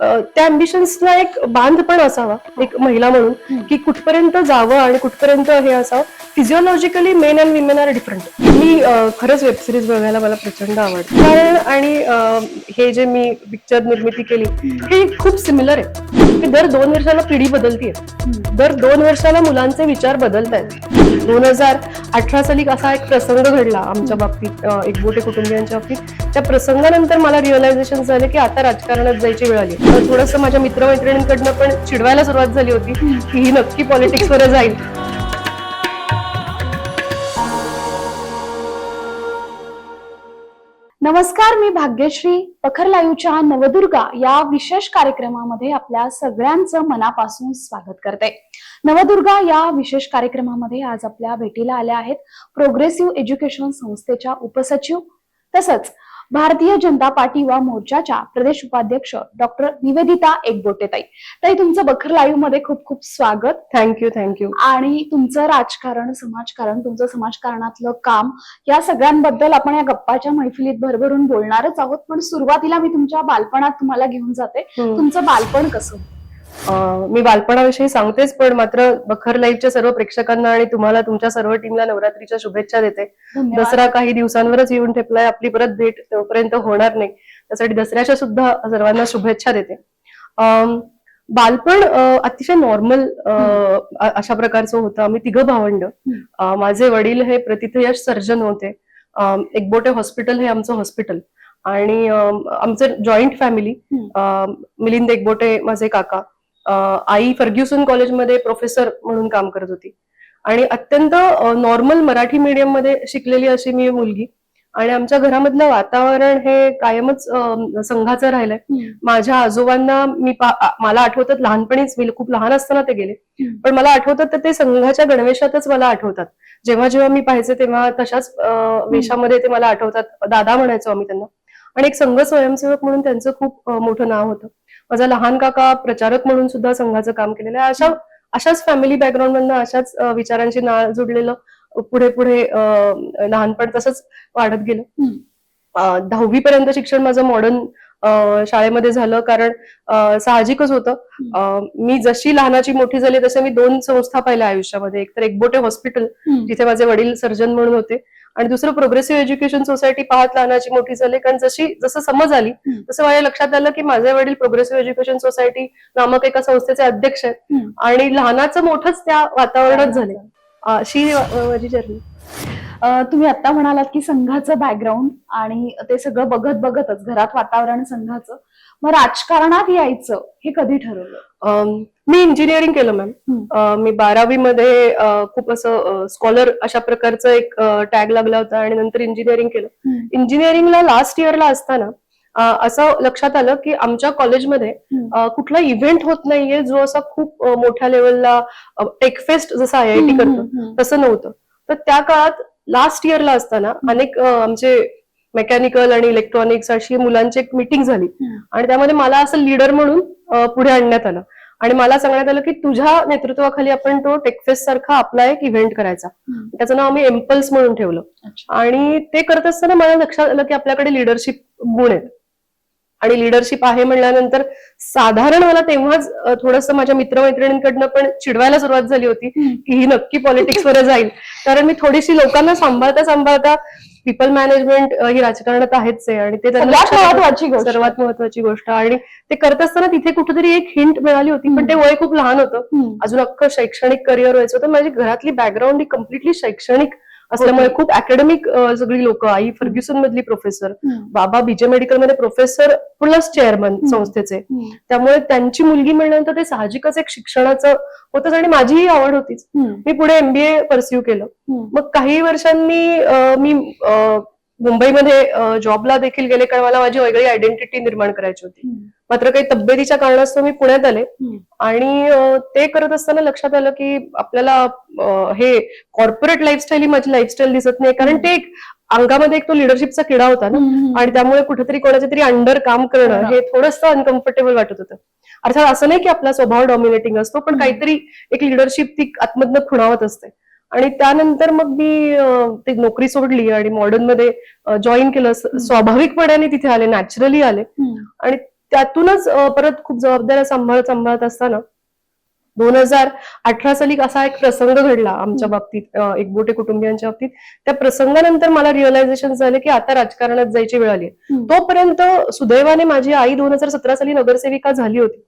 त्या अम्बिशन्सला एक बांध पण असावा एक महिला म्हणून की कुठपर्यंत जावं आणि कुठपर्यंत हे असावं. Physiologically men and women are different मी खरंच वेब सिरीज बघायला मला प्रचंड आवडतं. कारण आणि हे जे मी पिक्चर निर्मिती केली हे खूप सिमिलर आहे. की दर दोन वर्षाला पिढी बदलतीये. दर दोन वर्षाला मुलांचे विचार बदलत आहेत दोन हजार अठरा साली असा एक प्रसंग घडला आमच्या बाबतीत एकबोटे कुटुंबियांच्या बाबतीत. त्या प्रसंगानंतर मला रिअलायझेशन झालं की आता राजकारणात जायची वेळ आली. थोडस माझ्या मित्रमैत्रिणींकडनं पण चिडवायला सुरुवात झाली होती की ही नक्की पॉलिटिक्स वर जाईल. नमस्कार मी भाग्यश्री पखर लाईव्हच्या नवदुर्गा या विशेष कार्यक्रमामध्ये आपल्या सगळ्यांचं मनापासून स्वागत करते. नवदुर्गा या विशेष कार्यक्रमामध्ये आज आपल्या भेटीला आल्या आहेत प्रोग्रेसिव्ह एज्युकेशन संस्थेच्या उपसचिव तसंच भारतीय जनता पार्टी व मोर्चाच्या प्रदेश उपाध्यक्ष डॉक्टर निवेदिता एकबोटेताई ताई. तुमचं बखर लाईव्हमध्ये खूप खूप स्वागत. थँक्यू थँक्यू आणि तुमचं राजकारण समाजकारण तुमचं समाजकारणातलं काम या सगळ्यांबद्दल आपण या गप्पाच्या मैफिलीत भरभरून बोलणारच आहोत. पण सुरुवातीला मी तुमच्या बालपणात तुम्हाला घेऊन जाते. तुमचं बालपण कसं मी बालपणाविषयी सांगतेच पण मात्र बखर लाईव्हच्या सर्व प्रेक्षकांना आणि तुम्हाला तुमच्या सर्व टीमला नवरात्रीच्या शुभेच्छा देते. दसरा काही दिवसांवरच येऊन ठेपलाय आपली परत भेट तोपर्यंत होणार नाही. त्यासाठी दसऱ्याच्या सुद्धा सर्वांना शुभेच्छा देते. बालपण अतिशय नॉर्मल अशा प्रकारचं होतं. आम्ही तिघं भावंड. माझे वडील हे प्रतिथयश सर्जन होते. एकबोटे हॉस्पिटल हे आमचं हॉस्पिटल. आणि आमचं जॉईंट फॅमिली. मिलिंद एकबोटे माझे काका. आई फर्ग्युसन कॉलेजमध्ये प्रोफेसर म्हणून काम करत होती. आणि अत्यंत नॉर्मल मराठी मीडियममध्ये शिकलेली अशी मी मुलगी. आणि आमच्या घरामधलं वातावरण हे कायमच संघाचं राहिलंय. माझ्या आजोबांना मी मला आठवतात लहानपणीच मी खूप लहान असताना ते गेले. पण मला आठवतात तर ते संघाच्या गणवेशातच मला आठवतात. जेव्हा जेव्हा मी पाहायचे तेव्हा तशाच वेशामध्ये ते मला आठवतात. दादा म्हणायचो आम्ही त्यांना. आणि एक संघ स्वयंसेवक म्हणून त्यांचं खूप मोठं नाव होतं. माझा लहान काका प्रचारक म्हणून सुद्धा संघाचं काम केलेलं आहे. अशा अशाच फॅमिली बॅकग्राऊंड मधनं अशाच अं, विचारांची नाळ जुडलेलं पुढे पुढे लहानपण तसंच वाढत गेलं. दहावी पर्यंत शिक्षण माझं मॉडर्न शाळेमध्ये झालं कारण साहजिकच होतं. मी जशी लहानाची मोठी झाली तसे मी दोन संस्था पाहिल्या आयुष्यामध्ये. एक तर एकबोटे हॉस्पिटल. जिथे माझे वडील सर्जन म्हणून होते. आणि दुसरं प्रोग्रेसिव्ह एज्युकेशन सोसायटी पाहत लहानाची मोठी झाली कारण जशी जसं समज आली. तसं माझ्या लक्षात आलं की माझे वडील प्रोग्रेसिव्ह एज्युकेशन सोसायटी नामक एका संस्थेचे अध्यक्ष आहेत. आणि लहानाचं मोठंच त्या वातावरणात झाले अशी माझी जर्नी तुम्ही आता म्हणालात की संघाचं बॅकग्राऊंड आणि ते सगळं बघत बघतच घरात वातावरण संघाचं. मग राजकारणात यायचं हे कधी ठरवलं? मी इंजिनिअरिंग केलं मॅम मी बारावी मध्ये खूप असं स्कॉलर अशा प्रकारचं एक टॅग लागला होता आणि नंतर इंजिनिअरिंग केलं. इंजिनिअरिंगला लास्ट इयरला असताना असं लक्षात आलं की आमच्या कॉलेजमध्ये कुठला इव्हेंट होत नाहीये जो असा खूप मोठ्या लेवलला टेकफेस्ट जसं आय आय टी करतो. तसं नव्हतं. तर त्या काळात लास्ट इयरला असताना अनेक आमचे मेकॅनिकल आणि इलेक्ट्रॉनिक्स अशी मुलांची एक मिटिंग झाली. आणि त्यामध्ये मला असं लीडर म्हणून पुढे आणण्यात आलं आणि मला सांगण्यात आलं की तुझ्या नेतृत्वाखाली आपण तो टेकफेस्ट सारखा आपला एक इव्हेंट करायचा. त्याचं नाव आम्ही एम्पल्स म्हणून ठेवलं. आणि ते करत असताना मला लक्षात आलं की आपल्याकडे लिडरशिप गुण आहेत आणि लिडरशिप आहे म्हणल्यानंतर साधारण मला तेव्हाच थोडस माझ्या मित्रमैत्रिणींकडनं पण चिडवायला सुरुवात झाली होती. की ही नक्की पॉलिटिक्स वर जाईल कारण मी थोडीशी लोकांना सांभाळता सांभाळता पीपल मॅनेजमेंट ही राजकारणात आहेच आहे आणि ते. महत्वाची सर्वात महत्वाची गोष्ट आणि ते करत असताना तिथे कुठेतरी एक हिंट मिळाली होती पण ते वय खूप लहान होतं. अजून अख्खं शैक्षणिक करिअर व्हायचं होतं माझी घरातली बॅकग्राऊंड ही कम्प्लिटली शैक्षणिक असल्यामुळे खूप अकॅडमिक सगळी लोक आई फर्ग्युसन मधली प्रोफेसर. बाबा बीजे मेडिकलमध्ये प्रोफेसर प्लस चेअरमन. संस्थेचे. त्यामुळे त्यांची मुलगी म्हणल्यानंतर ते साहजिकच एक शिक्षणाचं होतंच आणि माझीही आवड होतीच. मी पुढे एमबीए परस्यू केलं. मग काही वर्षांनी मी मुंबईमध्ये जॉबला देखील गेले कारण मला माझी वेगळी आयडेंटिटी निर्माण करायची होती. मात्र काही तब्येतीच्या कारणास्तव मी पुण्यात आले. आणि ते करत असताना लक्षात आलं की आपल्याला हे कॉर्पोरेट लाईफस्टाईल ही माझी लाईफस्टाईल दिसत नाही कारण ते एक अंगामध्ये एक तो लिडरशिपचा किडा होता ना. आणि त्यामुळे कुठेतरी कोणाच्या तरी अंडर काम करणं. हे थोडंसं अनकम्फर्टेबल वाटत होतं अर्थात असं नाही की आपला स्वभाव डॉमिनेटिंग असतो पण. काहीतरी एक लिडरशिप ती आतमधनं खुणावत असते आणि त्यानंतर मग मी ती नोकरी सोडली आणि मॉडर्नमध्ये जॉईन केलं. स्वाभाविकपणाने तिथे आले नॅचरली आले. आणि त्यातूनच परत खूप जबाबदाऱ्या सांभाळत सांभाळत असताना दोन हजार अठरा साली असा एक प्रसंग घडला आमच्या बाबतीत एकबोटे कुटुंबियांच्या बाबतीत. त्या प्रसंगानंतर मला रिअलायझेशन झालं की आता राजकारणात जायची वेळ आली. तोपर्यंत सुदैवाने माझी आई दोन हजार सतरा साली नगरसेविका झाली होती.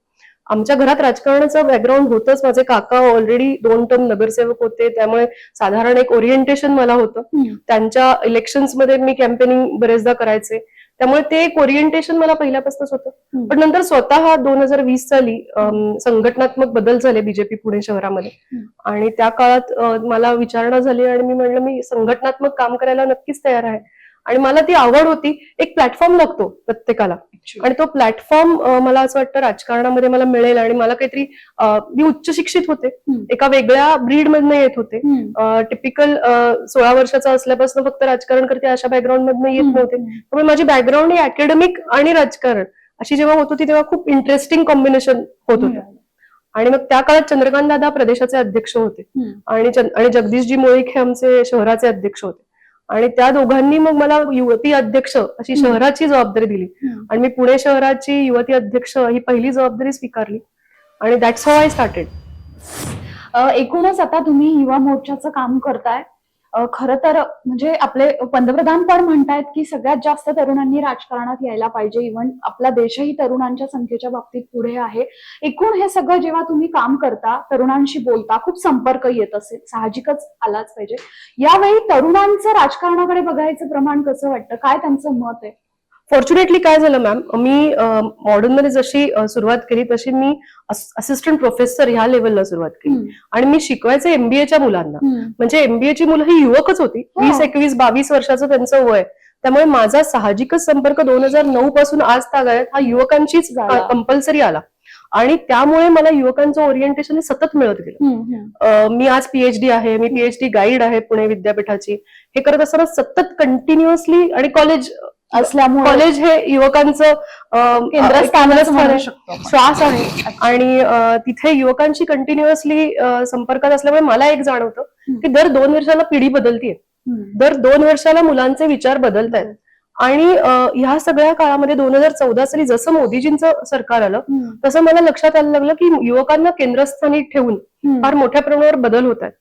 आमच्या घरात राजकारणाचं बॅकग्राऊंड होतंच. माझे काका ऑलरेडी दोन टर्म नगरसेवक होते. त्यामुळे साधारण एक ओरिएंटेशन मला होतं. त्यांच्या इलेक्शन्समध्ये मी कॅम्पेनिंग बरेचदा करायचे. त्यामुळे ते एक ओरिएंटेशन मला पहिल्यापासूनच होतं. पण नंतर स्वतः दोन हजार वीस साली संघटनात्मक बदल झाले बीजेपी पुणे शहरामध्ये. आणि त्या काळात मला विचारणा झाली आणि मी म्हणलं मी संघटनात्मक काम करायला नक्कीच तयार आहे आणि मला ती आवड होती. एक प्लॅटफॉर्म लागतो प्रत्येकाला. आणि तो प्लॅटफॉर्म मला असं वाटतं राजकारणामध्ये मला मिळेल आणि मला काहीतरी मी उच्च शिक्षित होते. एका वेगळ्या ब्रीड मधनं येत होते. टिपिकल सोळा वर्षाचा असल्यापासून फक्त राजकारण करते अशा बॅकग्राऊंड मधनं येत नव्हते. त्यामुळे माझी बॅकग्राऊंड ही अकॅडमिक आणि राजकारण अशी जेव्हा होत होती तेव्हा खूप इंटरेस्टिंग कॉम्बिनेशन होत होतं आणि मग त्या काळात चंद्रकांत दादा प्रदेशाचे अध्यक्ष होते. आणि आणि जगदीशजी मुळीक हे आमचे शहराचे अध्यक्ष होते. आणि त्या दोघांनी मग मला युवती अध्यक्ष अशी. शहराची जबाबदारी दिली. आणि मी पुणे शहराची युवती अध्यक्ष ही पहिली जबाबदारी स्वीकारली आणि दॅट्स हाऊ आय स्टार्टेड एकूणच आता तुम्ही युवा मोर्चाचं काम करताय खरं तर म्हणजे आपले पंतप्रधान पण म्हणतायत की सगळ्यात जास्त तरुणांनी राजकारणात यायला पाहिजे. इव्हन आपला देशही तरुणांच्या संख्येच्या बाबतीत पुढे आहे. एकूण हे सगळं जेव्हा तुम्ही काम करता तरुणांशी बोलता खूप संपर्क येत असेल साहजिकच आलाच पाहिजे. यावेळी तरुणांचं राजकारणाकडे बघायचं प्रमाण कसं वाटतं? काय त्यांचं मत आहे? फॉर्च्युनेटली काय झालं मॅम मी मॉडर्नमध्ये जशी सुरुवात केली तशी मी असिस्टंट प्रोफेसर ह्या लेवलला सुरुवात केली. आणि मी शिकवायचे एमबीएच्या मुलांना. म्हणजे एमबीए ची मुलं ही युवकच होती. हो. वीस एकवीस बावीस वर्षाचं त्यांचं वय. त्यामुळे माझा साहजिकच संपर्क दोन हजार नऊ पासून आज तागायत हा युवकांचीच झाला. कंपल्सरी आला. आणि त्यामुळे मला युवकांचं ओरिएंटेशन हे सतत मिळत गेलं. मी आज पीएचडी आहे. मी पीएचडी गाईड आहे पुणे विद्यापीठाची. हे करत असताना सतत कंटिन्युअसली आणि कॉलेज असल्यामुळे कॉलेज हे युवकांचं. श्वास आहे आणि तिथे युवकांशी कंटिन्युअसली संपर्कात असल्यामुळे मला एक जाणवतं की दर दोन वर्षाला पिढी बदलतीये. दर दोन वर्षाला मुलांचे विचार बदलत आहेत आणि ह्या सगळ्या काळामध्ये दोन हजार चौदा साली जसं मोदीजींचं सरकार आलं. तसं मला लक्षात आलं लागलं की युवकांना केंद्रस्थानी ठेवून. फार मोठ्या प्रमाणावर बदल होत आहेत.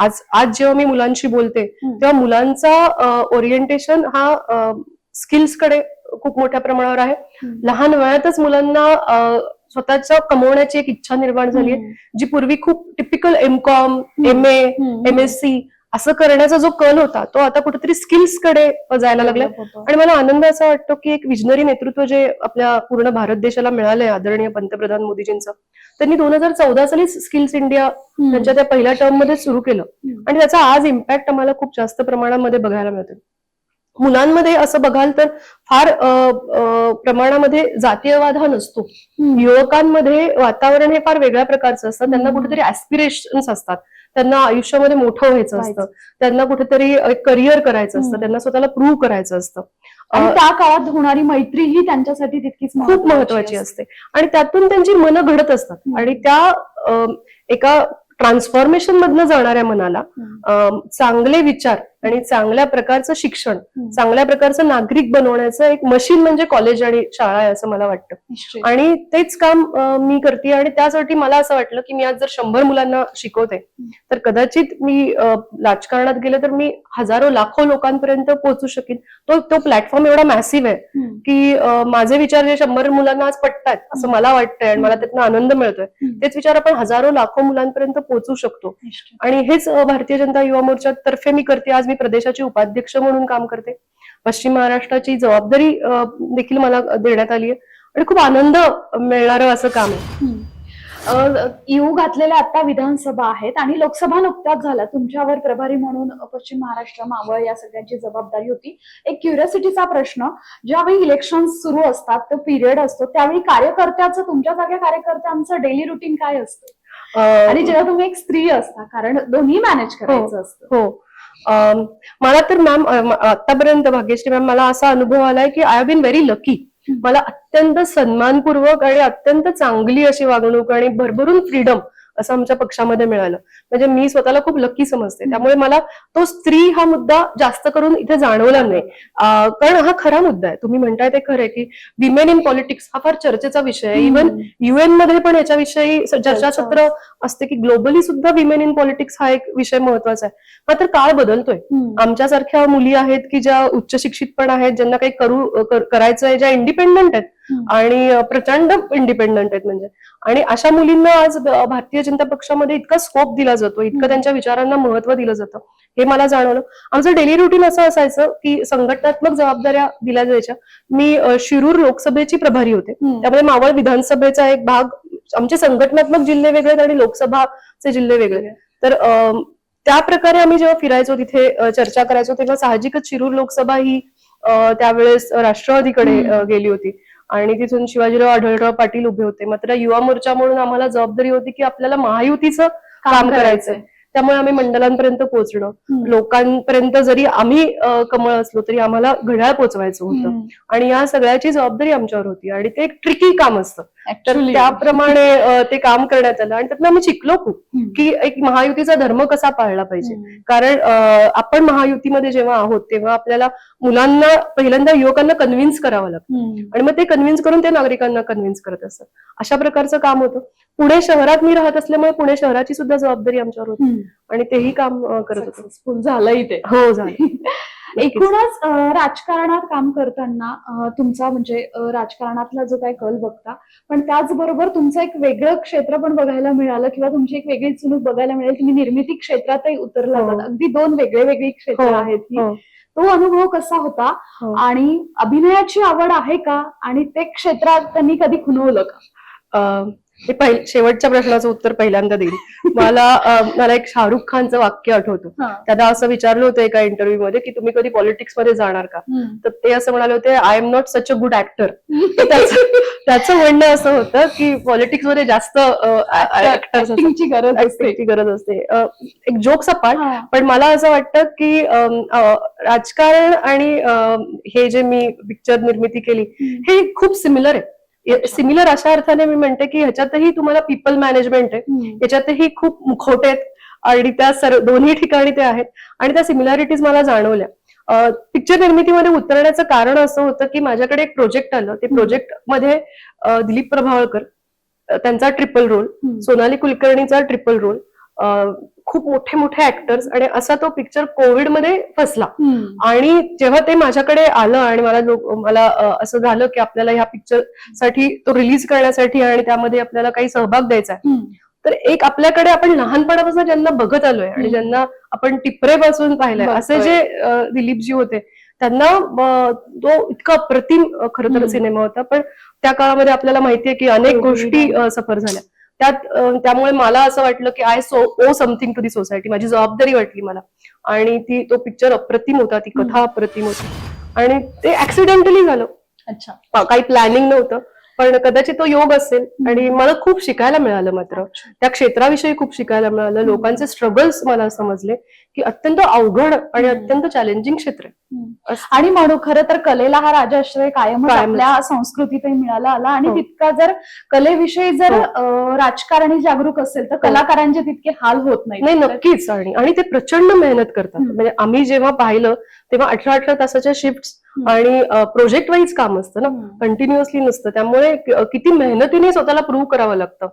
आज आज जेव्हा मी मुलांशी बोलते. तेव्हा मुलांचा ओरिएंटेशन हा स्किल्सकडे खूप मोठ्या प्रमाणावर आहे. लहान वयातच मुलांना स्वतःच्या कमवण्याची एक इच्छा निर्माण झाली आहे जी पूर्वी खूप typical M Com M A. M S C असं करण्याचा जो कल होता तो आता कुठेतरी स्किल्सकडे जायला लागलाय. आणि मला आनंद असा वाटतो की एक विजनरी नेतृत्व जे आपल्या पूर्ण भारत देशाला मिळालंय आदरणीय पंतप्रधान मोदीजींचं त्यांनी दोन हजार चौदा सालीच स्किल्स इंडिया. त्यांच्या त्या पहिल्या टर्ममध्ये सुरू केलं. आणि त्याचा आज इम्पॅक्ट आम्हाला खूप जास्त प्रमाणामध्ये बघायला मिळतो मुलांमध्ये असं बघाल तर फार प्रमाणामध्ये जातीयवाद हा नसतो. युवकांमध्ये वातावरण हे फार वेगळ्या प्रकारचं असतं त्यांना. कुठेतरी ऍस्पिरेशन्स असतात त्यांना आयुष्यामध्ये मोठं व्हायचं असतं. त्यांना कुठेतरी करिअर करायचं असतं. त्यांना स्वतःला प्रूव्ह करायचं असतं त्या काळात होणारी मैत्री ही त्यांच्यासाठी तितकीच खूप महत्वाची असते आणि त्यातून त्यांची मनं घडत असतात. आणि त्या एका ट्रान्सफॉर्मेशन मधनं जाणाऱ्या मनाला चांगले विचार आणि चांगल्या प्रकारचं शिक्षण. चांगल्या प्रकारचं नागरिक बनवण्याचं एक मशीन म्हणजे कॉलेज आणि शाळा आहे असं मला वाटतं. आणि तेच काम मी करते आणि त्यासाठी मला असं वाटलं की मी आज जर शंभर मुलांना शिकवते तर कदाचित मी राजकारणात गेले तर मी हजारो लाखो लोकांपर्यंत पोहोचू शकेन तो तो प्लॅटफॉर्म एवढा मॅसिव्ह आहे. की माझे विचार जे शंभर मुलांना आज पटतात असं मला वाटतंय आणि मला त्यातनं आनंद मिळतोय. तेच विचार आपण हजारो लाखो मुलांपर्यंत पोहोचू शकतो. आणि हेच भारतीय जनता युवा मोर्चा तर्फे मी करते. आज मी प्रदेशाची उपाध्यक्ष म्हणून काम करते. पश्चिम महाराष्ट्राची जबाबदारी देखील मला देण्यात आली आहे. आणि खूप आनंद मिळणारं असं काम आहे. येऊ घातलेल्या आता विधानसभा आहेत आणि लोकसभा नुकत्याच झाल्या. तुमच्यावर प्रभारी म्हणून पश्चिम महाराष्ट्र मावळ या सगळ्यांची जबाबदारी होती. एक क्युरियोसिटीचा प्रश्न ज्यावेळी इलेक्शन सुरू असतात तो पिरियड असतो त्यावेळी कार्यकर्त्याचं तुमच्या सगळ्या कार्यकर्त्यांचं डेली रुटीन काय असतं? आणि जेव्हा तुम्ही एक स्त्री असता कारण दोन्ही मॅनेज करायचं असतं. हो. मला तर मॅम आतापर्यंत भाग्यश्री मॅम मला असा अनुभव आलाय की I have been very lucky मला अत्यंत सन्मानपूर्वक आणि अत्यंत चांगली अशी वागणूक आणि भरभरून फ्रीडम असं आमच्या पक्षामध्ये मिळालं. म्हणजे मी स्वतःला खूप लकी समजते. त्यामुळे मला तो स्त्री हा मुद्दा जास्त करून इथे जाणवला नाही. कारण हा खरा मुद्दा आहे. तुम्ही म्हणताय ते खरं की विमेन इन पॉलिटिक्स हा फार चर्चेचा विषय आहे. इव्हन युएनमध्ये पण याच्याविषयी चर्चासत्र असते की ग्लोबली सुद्धा विमेन इन पॉलिटिक्स हा एक विषय महत्त्वाचा आहे. मात्र काळ बदलतोय. आमच्यासारख्या मुली आहेत की ज्या उच्च शिक्षित पण आहेत ज्यांना काही करू कर- करायचं आहे ज्या इंडिपेंडंट आहेत. आणि प्रचंड इंडिपेंडंट आहेत म्हणजे. आणि अशा मुलींना आज भारतीय जनता पक्षामध्ये इतका स्कोप दिला जातो इतकं. त्यांच्या विचारांना महत्त्व दिलं जातं हे मला जाणवलं आमचं डेली रुटीन असं असायचं की संघटनात्मक जबाबदाऱ्या दिल्या जायच्या मी शिरूर लोकसभेची प्रभारी होते. त्यामध्ये मावळ विधानसभेचा एक भाग आमचे संघटनात्मक जिल्हे वेगळे आणि लोकसभाचे जिल्हे वेगळे तर त्या प्रकारे आम्ही जेव्हा फिरायचो तिथे चर्चा करायचो तेव्हा साहजिकच शिरूर लोकसभा ही त्यावेळेस राष्ट्रवादीकडे. गेली होती आणि तिथून शिवाजीराव आढळराव पाटील उभे होते. मात्र युवा मोर्चा म्हणून आम्हाला जबाबदारी होती की आपल्याला महायुतीचं काम करायचंय. त्यामुळे आम्ही मंडलांपर्यंत पोहोचणं. लोकांपर्यंत जरी आम्ही कमळ असलो तरी आम्हाला घड्याळ पोचवायचं होतं. आणि या सगळ्याची जबाबदारी आमच्यावर होती. आणि ते एक ट्रिकी काम असतं. तर. त्याप्रमाणे ते काम करण्यात आलं आणि त्यातनं आम्ही शिकलो खूप. की एक महायुतीचा धर्म कसा पाळला पाहिजे. कारण आपण महायुतीमध्ये जेव्हा आहोत तेव्हा आपल्याला मुलांना पहिल्यांदा युवकांना कन्व्हिन्स करावं लागतं. आणि मग ते कन्व्हिन्स करून ते नागरिकांना कन्व्हिन्स करत असतात अशा प्रकारचं काम होतं पुणे शहरात मी राहत असल्यामुळे पुणे शहराची सुद्धा जबाबदारी आमच्यावर होती. आणि तेही काम करत होतो झालंय ते हो झालं एकूणच राजकारणात काम करताना तुमचा म्हणजे राजकारणातला जो काही कल बघता पण त्याचबरोबर तुमचं एक वेगळं क्षेत्र पण बघायला मिळालं किंवा तुमची एक वेगळी चुणूक बघायला मिळेल तुम्ही निर्मिती क्षेत्रातही उतरला हो. जात अगदी दोन वेगळे वेगळी क्षेत्र हो, आहेत ही. हो. तो अनुभव कसा होता हो. आणि अभिनयाची आवड आहे का आणि ते क्षेत्रात त्यांनी कधी खुणवलं का अ, मी शेवटच्या प्रश्नाचं उत्तर पहिल्यांदा देईल. मला मला एक शाहरुख खानचं वाक्य आठवतं. त्यांना असं विचारलं होतं एका इंटरव्ह्यू मध्ये की तुम्ही कधी पॉलिटिक्समध्ये जाणार का? तर ते असं म्हणाले होते I am not such a good actor त्याचं म्हणणं असं होतं की पॉलिटिक्समध्ये जास्त गरज असते. गरज एक जोक्स अपार्ट हा. पण मला असं वाटतं की राजकारण आणि हे जे मी पिक्चर निर्मिती केली हे खूप सिमिलर आहे. सिमिलर अशा अर्थाने मी म्हणते की ह्याच्यातही तुम्हाला पीपल मॅनेजमेंट आहे. याच्यातही खूप मुखवटे आहेत. आणि त्या सर्व दोन्ही ठिकाणी ते आहेत. आणि त्या सिमिलॅरिटीज मला जाणवल्या. पिक्चर निर्मितीमध्ये उतरण्याचं कारण असं होतं की माझ्याकडे एक प्रोजेक्ट आलं. ते प्रोजेक्टमध्ये दिलीप प्रभावळकर त्यांचा ट्रिपल रोल. सोनाली कुलकर्णीचा ट्रिपल रोल खूप मोठे मोठे ऍक्टर्स आणि असा तो पिक्चर कोविडमध्ये फसला. आणि जेव्हा ते माझ्याकडे आलं आणि मला लोक मला असं झालं की आपल्याला ह्या पिक्चरसाठी तो रिलीज करण्यासाठी आणि त्यामध्ये आपल्याला काही सहभाग द्यायचा आहे. तर एक आपल्याकडे आपण लहानपणापासून ज्यांना बघत आलोय आणि. ज्यांना आपण टिपरेपासून पाहिलंय असे. जे दिलीपजी होते त्यांना तो इतका अप्रतिम खरं तर. सिनेमा होता पण त्या काळामध्ये आपल्याला माहितीये की अनेक गोष्टी सफर झाल्या त्यात त्यामुळे मला असं वाटलं की I so owe something to the society माझी जबाबदारी वाटली मला. आणि ती तो पिक्चर अप्रतिम होता ती कथा अप्रतिम होती. आणि ते ऍक्सिडेंटली झालं. अच्छा. काही प्लॅनिंग नव्हतं. पण कदाचित तो योग असेल आणि मला खूप शिकायला मिळालं मात्र त्या क्षेत्राविषयी खूप शिकायला मिळालं लोकांचे स्ट्रगल्स मला समजले की अत्यंत अवघड आणि. अत्यंत चॅलेंजिंग क्षेत्र आहे आणि म्हणू खरं तर कलेला हा राजाश्रय कायमच. आपल्या संस्कृतीतही मिळाला आला आणि हो. तितका जर कलेविषयी जर हो. राजकारणी जागरूक असेल तर कलाकारांचे तितके हाल होत नाही नक्कीच आणि ते प्रचंड मेहनत करतात. म्हणजे आम्ही जेव्हा पाहिलं तेव्हा अठरा अठरा तासाच्या शिफ्ट. आणि प्रोजेक्ट वाईज काम असतं ना. कंटिन्युअसली नसतं. त्यामुळे किती मेहनतीने स्वतःला प्रूव्ह करावं लागतं.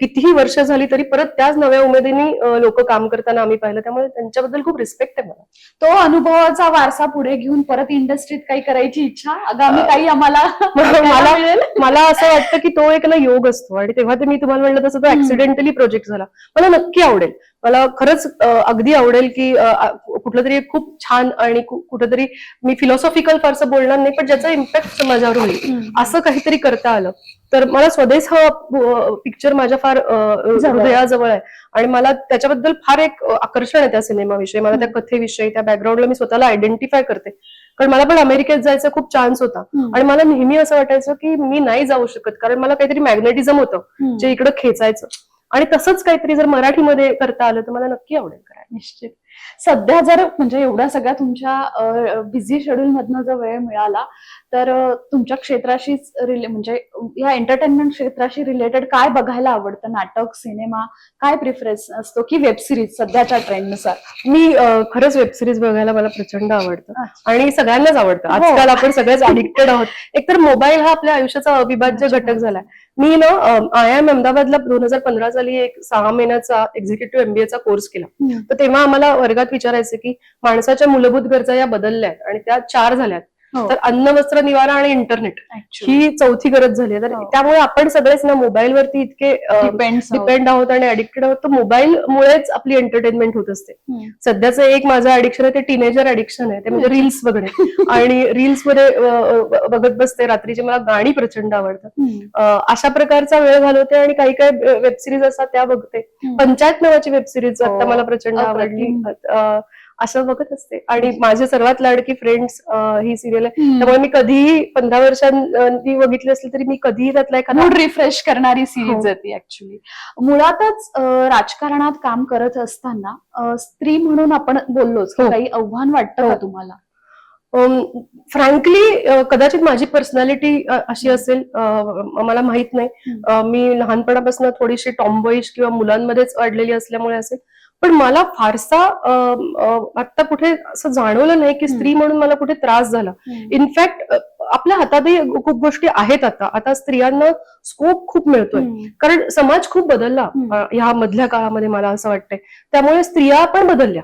कितीही वर्ष झाली तरी परत त्याच नव्या उमेदीने लोक काम करताना आम्ही पाहिलं. त्यामुळे त्यांच्याबद्दल खूप रिस्पेक्ट आहे मला. तो अनुभवाचा वारसा पुढे घेऊन परत इंडस्ट्रीत काही करायची इच्छा? आगामी काही आम्हाला मला मला असं वाटतं की तो एक ना योग असतो. आणि तेव्हा ते मी तुम्हाला म्हणलं तसं तो. ऍक्सिडेंटली प्रोजेक्ट झाला. मला नक्की आवडेल. मला खरंच अगदी आवडेल की कुठलं तरी खूप छान आणि कुठंतरी मी फिलॉसॉफिकल फारसं बोलणार नाही पण ज्याचा इम्पॅक्ट माझ्यावर होईल. असं काहीतरी करता आलं. तर मला स्वदेश हा पिक्चर माझ्या फार. हृदयाजवळ आहे. आणि मला त्याच्याबद्दल फार एक आकर्षण आहे त्या सिनेमाविषयी. मला त्या कथेविषयी त्या बॅकग्राऊंडला मी स्वतःला आयडेंटिफाय करते. कारण मला पण अमेरिकेत जायचा खूप चान्स होता. आणि मला नेहमी असं वाटायचं की मी नाही जाऊ शकत. कारण मला काहीतरी मॅग्नेटिझम होतं. जे इकडं खेचायचं. आणि तसंच काहीतरी जर मराठीमध्ये करता आलं तर मला नक्की आवडेल करायला. निश्चित. सध्या जर म्हणजे एवढ्या सगळ्या तुमच्या बिझी शेड्यूल मधनं जर वेळ मिळाला तर तुमच्या क्षेत्राशीच रिले म्हणजे या एंटरटेनमेंट क्षेत्राशी रिलेटेड काय बघायला आवडतं नाटक सिनेमा काय प्रिफरन्स असतो की वेब सिरीज सध्याच्या ट्रेंडनुसार मी खरंच वेब सिरीज बघायला मला प्रचंड आवडतं. आणि सगळ्यांनाच आवडतं हो. आजकाल आपण सगळेच अडिक्टेड आहोत एकतर मोबाईल हा आपल्या आयुष्याचा अविभाज्य. घटक झालाय मी ना आय एम अहमदाबादला दोन हजार पंधरा साली एक सहा महिन्याचा एक्झिक्युटिव्ह एमबीएचा कोर्स केला. तर तेव्हा आम्हाला वर्गात विचारायचे की माणसाच्या मूलभूत गरजा या बदलल्या आहेत आणि त्या चार झाल्यात. तर अन्न वस्त्र निवारा आणि इंटरनेट. ही चौथी गरज झाली आहे. तर हो. त्यामुळे आपण सगळेच ना मोबाईलवरती इतके. डिपेंड आहोत. आणि अडिक्टेड आहोत. तर मोबाईलमुळेच आपली एंटरटेनमेंट होत असते. सध्याचं एक माझं ऍडिक्शन आहे ते टीनेजर ऍडिक्शन आहे. ते म्हणजे रील्स बघणे आणि रील्समध्ये बघत बसते. रात्रीची मला गाणी प्रचंड आवडतात. अशा प्रकारचा वेळ घालवते आणि काही काही वेब सिरीज असतात त्या बघते. पंचायत नावाची वेब सिरीज आता हो. मला प्रचंड आवडली. असं बघत असते आणि माझे सर्वात लाडकी फ्रेंड्स ही सिरियल आहे. त्यामुळे मी कधीही पंधरा वर्षांनी बघितली असली तरी मी कधीही त्यातला एखादा मूड रिफ्रेश करणारी सिरीज हो. आहे ती ऍक्च्युली मुळातच राजकारणात काम करत असताना स्त्री म्हणून आपण बोललोच हो. काही आव्हान वाटतं का हो. तुम्हाला फ्रँकली कदाचित माझी पर्सनॅलिटी अशी असेल मला माहीत नाही मी लहानपणापासून थोडीशी टॉम्बॉईश किंवा मुलांमध्येच वाढलेली असल्यामुळे असेल पण मला फारसा आता कुठे असं जाणवलं नाही की स्त्री म्हणून मला कुठे त्रास झाला. इनफॅक्ट आपल्या हातातही खूप गोष्टी आहेत आता. आता स्त्रियांना स्कोप खूप मिळतोय. कारण समाज खूप बदलला ह्या मधल्या काळामध्ये मला असं वाटतंय. त्यामुळे स्त्रिया पण बदलल्या.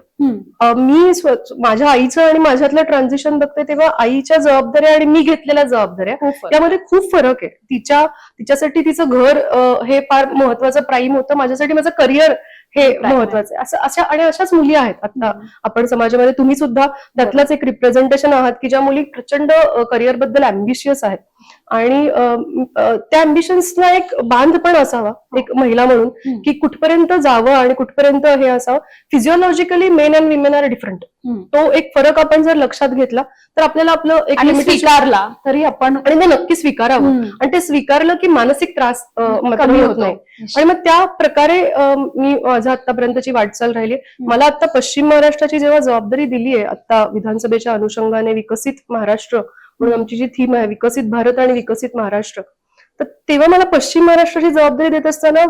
मी माझ्या आईचं आणि माझ्यातलं ट्रान्झिशन बघते तेव्हा आईच्या जबाबदाऱ्या आणि मी घेतलेल्या जबाबदाऱ्या खूप फरक. यामध्ये खूप फरक आहे. तिच्या तिच्यासाठी तिचं घर हे फार महत्वाचं प्राईम होतं. माझ्यासाठी माझं करिअर हे महत्वाचं आहे. असं अशा आणि अशाच मुली आहेत आता. आपण समाजामध्ये तुम्ही सुद्धा त्यातलंच एक रिप्रेझेंटेशन आहात की ज्या मुली प्रचंड करिअरबद्दल अम्बिशियस आहेत. आणि त्या अम्बिशन्सला एक बांध पण असावा एक महिला म्हणून. की कुठपर्यंत जावं आणि कुठपर्यंत हे असावं. Physiologically men and women are different. तो एक फरक आपण जर लक्षात घेतला तर आपल्याला आपलं एक स्वीकारला. तरी आपण आणि ते नक्की स्वीकारावं. आणि ते स्वीकारलं की मानसिक त्रास कमी होत नाही आणि मग त्या प्रकारे मी माझा आतापर्यंतची वाटचाल राहिली. मला आता पश्चिम महाराष्ट्राची जेव्हा जबाबदारी दिली आहे आता विधानसभेच्या अनुषंगाने विकसित महाराष्ट्र म्हणून आमची जी थीम आहे विकसित भारत आणि विकसित महाराष्ट्र. तर तेव्हा मला पश्चिम महाराष्ट्राची जबाबदारी देत असताना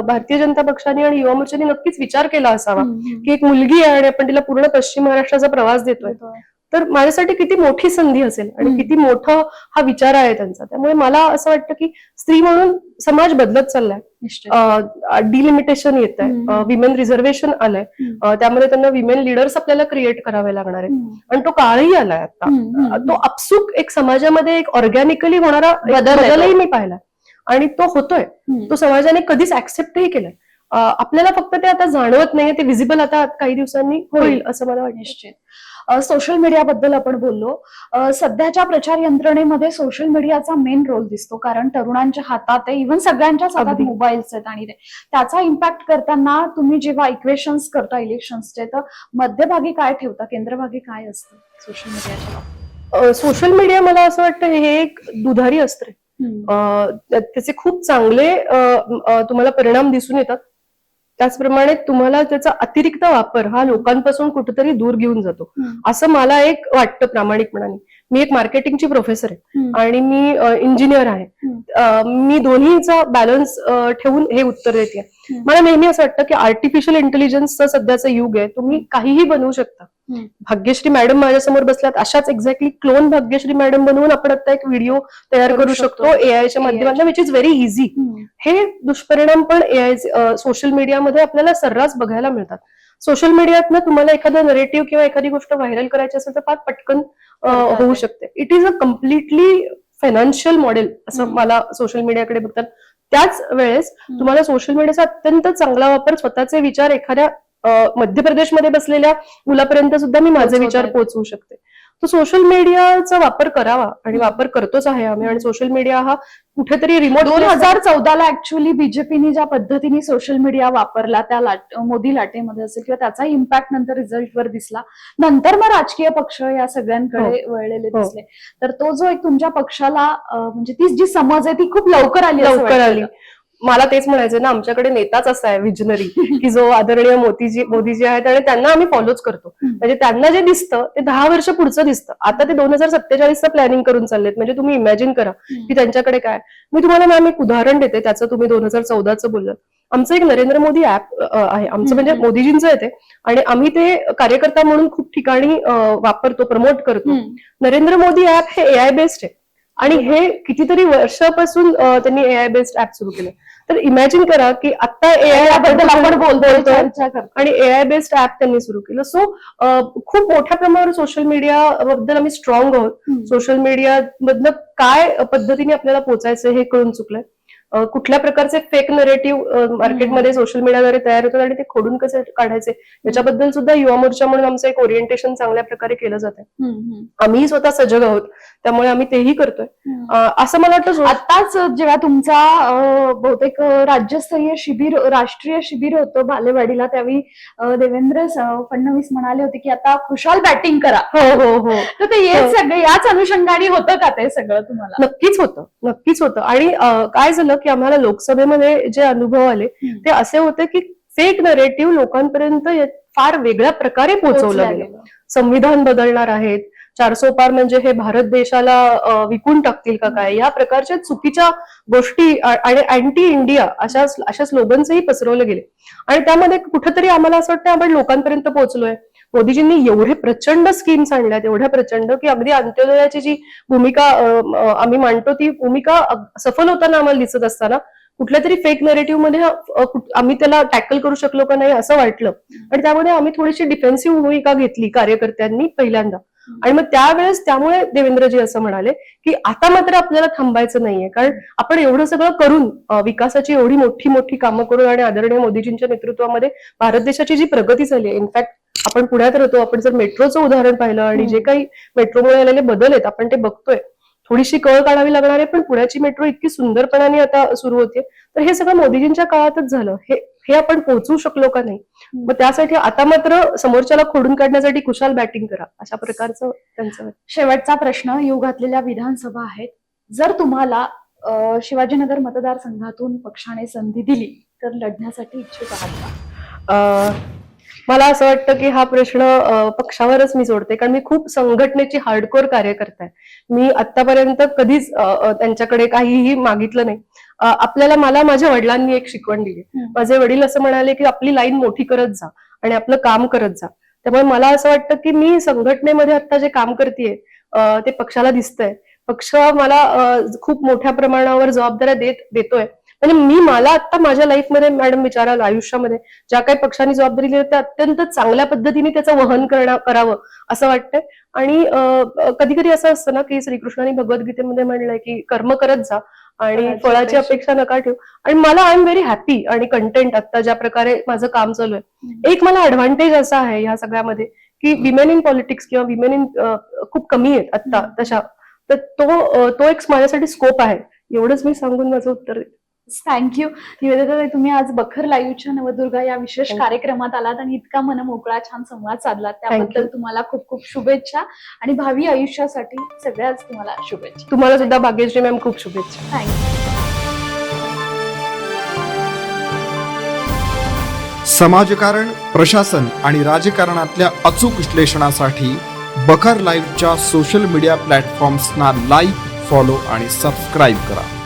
भारतीय जनता पक्षाने आणि युवा मोर्चाने नक्कीच विचार केला असावा. की एक मुलगी आहे आणि आपण तिला पूर्ण पश्चिम महाराष्ट्राचा प्रवास देतोय. तर माझ्यासाठी किती मोठी संधी असेल आणि. किती मोठं हा विचार आहे त्यांचा त्यामुळे मला असं वाटतं की स्त्री म्हणून समाज बदलत चाललाय. डिलिमिटेशन येत. आहे विमेन रिझर्वेशन आलंय त्यामध्ये त्यांना विमेन लिडर्स आपल्याला क्रिएट करावे लागणार आहेत हम्म. आणि तो काळही आलाय आता. तो अपसूक एक समाजामध्ये एक ऑर्गॅनिकली होणारा आहे. बदलही मी पाहिला आणि तो होतोय. तो समाजाने कधीच ऍक्सेप्टही केलाय आपल्याला फक्त ते आता जाणवत नाहीये ते विजिबल आता काही दिवसांनी होईल असं मला वाटतं निश्चित सोशल मीडियाबद्दल आपण बोललो. सध्याच्या प्रचार यंत्रणेमध्ये सोशल मीडियाचा मेन रोल दिसतो. कारण तरुणांच्या हातात आहे. इव्हन सगळ्यांच्याच हातात. मोबाईल्स आहेत आणि त्याचा इम्पॅक्ट करताना तुम्ही जेव्हा इक्वेशन्स करता इलेक्शन्सचे तर मध्यभागी काय ठेवता? केंद्रभागी काय असतं सोशल मीडियाच्या? सोशल मीडिया मला असं वाटतं हे एक दुधारी अस्त्र त्याचे खूप चांगले तुम्हाला परिणाम दिसून येतात. त्याचप्रमाणे तुम्हाला त्याचा अतिरिक्त वापर हा लोकांपासून कुठेतरी दूर घेऊन जातो. असं मला एक वाटतं प्रामाणिकपणाने मी एक मार्केटिंगची प्रोफेसर आहे. आणि मी इंजिनियर आहे मी दोन्हीचा बॅलन्स ठेवून हे उत्तर देते. मला नेहमी असं वाटतं की आर्टिफिशियल इंटेलिजन्सचं सध्याचं युग आहे तुम्ही काहीही बनवू शकता. भाग्यश्री मॅडम माझ्यासमोर बसल्यात अशाच एक्झॅक्टली क्लोन भाग्यश्री मॅडम बनवून आपण आता एक व्हिडिओ तयार करू शकतो. एआयच्या माध्यमातून विच इज व्हेरी इझी. हे दुष्परिणाम पण एआय सोशल मीडियामध्ये आपल्याला सर्रास बघायला मिळतात सोशल मीडियातनं तुम्हाला एखादं नरेटिव्ह किंवा एखादी गोष्ट व्हायरल करायची असेल तर फार पटकन होऊ. शकते it is a completely financial model असं. मला सोशल मीडियाकडे बघतात त्याच वेळेस. तुम्हाला सोशल मीडियाचा अत्यंत चांगला वापर स्वतःचे विचार एखाद्या मध्य प्रदेशमध्ये बसलेल्या मुलापर्यंत सुद्धा मी माझे विचार. पोहोचवू शकते तर सोशल मीडियाचा वापर करावा आणि वापर करतोच आहे आम्ही. आणि सोशल मीडिया हा कुठेतरी रिमोट दोन हजार चौदाला ऍक्च्युअली बीजेपीने ज्या पद्धतीने सोशल मीडिया वापरला त्या लाट मोदी लाटेमध्ये असेल किंवा त्याचा इम्पॅक्ट नंतर रिझल्ट वर दिसला. नंतर मग राजकीय पक्ष या सगळ्यांकडे वळलेले हो. दिसले. तर तो जो एक तुमच्या पक्षाला म्हणजे ती जी समज आहे ती खूप लवकर आली लवकर. आली. मला तेच म्हणायचं ना आमच्याकडे नेताच असा आहे विजनरी की जो आदरणीय मोदीजी मोदीजी आहेत आणि त्यांना आम्ही फॉलोच करतो. म्हणजे त्यांना जे दिसतं ते दहा वर्ष पुढचं दिसतं. आता ते दोन हजार सत्तेचाळीसचं प्लॅनिंग करून चाललेत. म्हणजे तुम्ही इमॅजिन करा की त्यांच्याकडे काय मी तुम्हाला मॅम एक उदाहरण देते त्याचं तुम्ही दोन हजार चौदाचं बोललं आमचं एक नरेंद्र मोदी ऍप आहे. आमचं म्हणजे मोदीजींचं आहे ते. आणि आम्ही ते कार्यकर्ता म्हणून खूप ठिकाणी वापरतो प्रमोट करतो. नरेंद्र मोदी ऍप हे एआय बेस्ड आहे. आणि हे कितीतरी वर्षापासून त्यांनी एआय बेस्ड ऍप सुरू केलं तर इमॅजिन करा की आता एआय याबद्दल आपण बोलतोय. आणि एआय बेस्ड ऍप त्यांनी सुरू केलं. सो खूप मोठ्या प्रमाणावर सोशल मीडिया बद्दल आम्ही स्ट्रॉंग आहोत. सोशल मीडिया मधनं काय पद्धतीने आपल्याला पोहोचायचं हे कळून चुकलंय. कुठल्या प्रकारचे फेक नरेटिव्ह मार्केटमध्ये सोशल मीडियाद्वारे तयार होतात आणि ते खोडून कसे काढायचे याच्याबद्दल सुद्धा युवा मोर्चा म्हणून आमचं एक ओरिएंटेशन चांगल्या प्रकारे केलं जात आहे. हम्म, हम्म, आम्ही स्वतः सजग आहोत त्यामुळे आम्ही तेही करतोय. असं मला वाटतं आताच जेव्हा तुमचा बहुतेक राज्यस्तरीय शिबिर राष्ट्रीय शिबिर होतं बालेवाडीला त्यावेळी देवेंद्र फडणवीस म्हणाले होते की आता खुशाल बॅटिंग करा. हो हो हो. तर ते हो. सगळे याच अनुषंगाने होतं का ते सगळं तुम्हाला? नक्कीच होतं नक्कीच होतं. आणि काय झालं की आम्हाला लोकसभेमध्ये जे अनुभव आले. ते असे होते की फेक नरेटिव्ह लोकांपर्यंत फार वेगळ्या प्रकारे पोहोचवलं गेलं. संविधान बदलणार आहेत चारसो पार म्हणजे हे भारत देशाला विकून टाकतील का काय या प्रकारच्या चुकीच्या गोष्टी आणि अँटी इंडिया अशा अशा स्लोगन्सही पसरवले गेले आणि त्यामध्ये कुठेतरी आम्हाला असं वाटतं आपण लोकांपर्यंत पोहोचलोय मोदीजींनी एवढे प्रचंड स्कीम्स आणल्यात एवढ्या प्रचंड की अगदी अंत्योदयाची जी भूमिका आम्ही मांडतो ती भूमिका सफल होताना आम्हाला दिसत असताना कुठल्या तरी फेक नेरेटिव्हमध्ये आम्ही त्याला टॅकल करू शकलो का नाही असं वाटलं. आणि त्यामध्ये आम्ही थोडीशी डिफेन्सिव्ह भूमिका घेतली कार्यकर्त्यांनी पहिल्यांदा. आणि मग त्यावेळेस त्यामुळे देवेंद्रजी असं म्हणाले की आता मात्र आपल्याला थांबायचं नाहीये. कारण आपण एवढं सगळं करून विकासाची एवढी मोठी मोठी कामं करून आणि आदरणीय मोदीजींच्या नेतृत्वामध्ये भारत देशाची जी प्रगती झाली आहे इनफॅक्ट आपण पुण्यात राहतो आपण जर मेट्रोचं उदाहरण पाहिलं आणि जे काही मेट्रोमुळे आलेले बदल आहेत आपण ते बघतोय. थोडीशी कळ काढावी लागणार आहे पण पुण्याची मेट्रो इतकी सुंदरपणाने आता सुरू होते. तर हे सगळं मोदीजींच्या काळातच झालं. हे हे आपण पोहोचू शकलो का नाही? मग त्यासाठी आता मात्र समोरच्याला खोडून काढण्यासाठी कुशाल बॅटिंग करा अशा प्रकारचं त्यांचं. शेवटचा प्रश्न येऊ घातलेल्या विधानसभा आहेत. जर तुम्हाला शिवाजीनगर मतदारसंघातून पक्षाने संधी दिली तर लढण्यासाठी इच्छुक आहात का? अं, मला असं वाटतं की हा प्रश्न पक्षावरच मी सोडते. कारण मी खूप संघटनेची हार्डकोर कार्यकर्ता आहे मी आतापर्यंत कधीच त्यांच्याकडे काहीही मागितलं नाही. आपल्याला मला माझ्या वडिलांनी एक शिकवण दिली. माझे वडील असं म्हणाले की आपली लाईन मोठी करत जा आणि आपलं काम करत जा. त्यामुळे मला असं वाटतं की मी संघटनेमध्ये आता जे काम करतेय ते पक्षाला दिसतंय. पक्ष मला खूप मोठ्या प्रमाणावर जबाबदाऱ्या देत देतोय. म्हणजे मी मला आता माझ्या लाईफमध्ये मॅडम विचाराल आयुष्यामध्ये ज्या काही पक्षांनी जबाबदारी दिली त्या अत्यंत चांगल्या पद्धतीने त्याचं वहन करणं करावं असं वाटतंय आणि कधी कधी असं असतं ना की श्रीकृष्णाने भगवद्गीतेमध्ये म्हणलंय की कर्म करत जा आणि फळाची अपेक्षा- नका ठेवू आणि मला आय एम व्हेरी हॅपी आणि कंटेंट आता ज्या प्रकारे माझं काम चालू आहे. एक मला ऍडव्हान्टेज असा आहे ह्या सगळ्यामध्ये की विमेन इन पॉलिटिक्स किंवा विमेन इन खूप कमी आहेत आता हम्म. तशा तर तो तो एक माझ्यासाठी स्कोप आहे एवढंच मी सांगून माझं उत्तर देते. थँक्यू निवेदिता तुम्ही आज बखर लाईव्हच्या नवदुर्गा या विशेष. कार्यक्रमात आलात आणि इतका मनमोकळा छान संवाद Thank त्याबद्दल. तुम्हाला खूप खूप शुभेच्छा आणि भावी आयुष्यासाठी सगळ्याच तुम्हाला शुभेच्छा. तुम्हाला सुद्धा भाग्यश्री मॅम खूप शुभेच्छा. थँक्यू समाजकारण प्रशासन आणि राजकारणातल्या अचूक विश्लेषणासाठी बखर लाईव्हच्या सोशल मीडिया प्लॅटफॉर्म्सना लाईक फॉलो आणि सबस्क्राईब करा.